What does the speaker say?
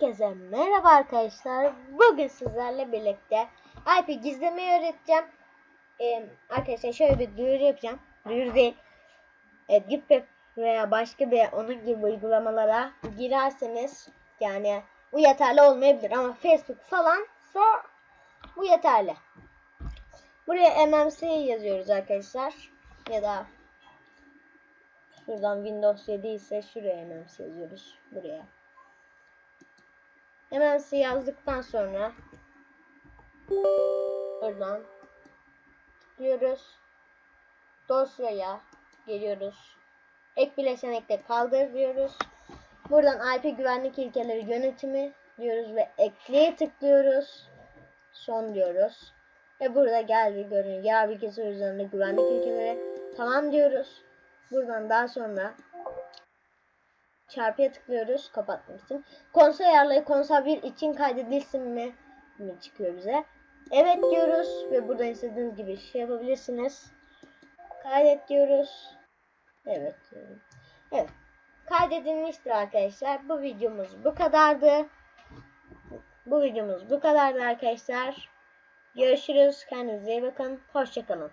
Herkese merhaba arkadaşlar. Bugün sizlerle birlikte IP gizlemeyi öğreteceğim. Ee, arkadaşlar şöyle bir duyuru yapacağım. Duyuru değil. Evet, Gipweb veya başka bir onun gibi uygulamalara girerseniz yani bu yeterli olmayabilir ama Facebook falansa bu yeterli. Buraya MMC yazıyoruz arkadaşlar. Ya da şuradan Windows 7 ise şuraya MMC yazıyoruz. Buraya. MMC yazdıktan sonra buradan tıklıyoruz. Dosyaya geliyoruz. Ek bileşenekte kaldır diyoruz. Buradan IP güvenlik ilkeleri yönetimi diyoruz ve ekleye tıklıyoruz. Son diyoruz. Ve burada geldi görünüyor. Yer bilgisi üzerinde güvenlik ilkeleri tamam diyoruz. Buradan daha sonra çarpıya tıklıyoruz kapatmak için. Konsol ayarları konsol 1 için kaydedilsin mi? mi çıkıyor bize. Evet diyoruz ve buradan istediğiniz gibi şey yapabilirsiniz. Kaydet diyoruz. Evet. Evet. Kaydedilmiştir arkadaşlar. Bu videomuz bu kadardı. Bu videomuz bu kadardı arkadaşlar. Görüşürüz. Kendinize iyi bakın. Hoşçakalın.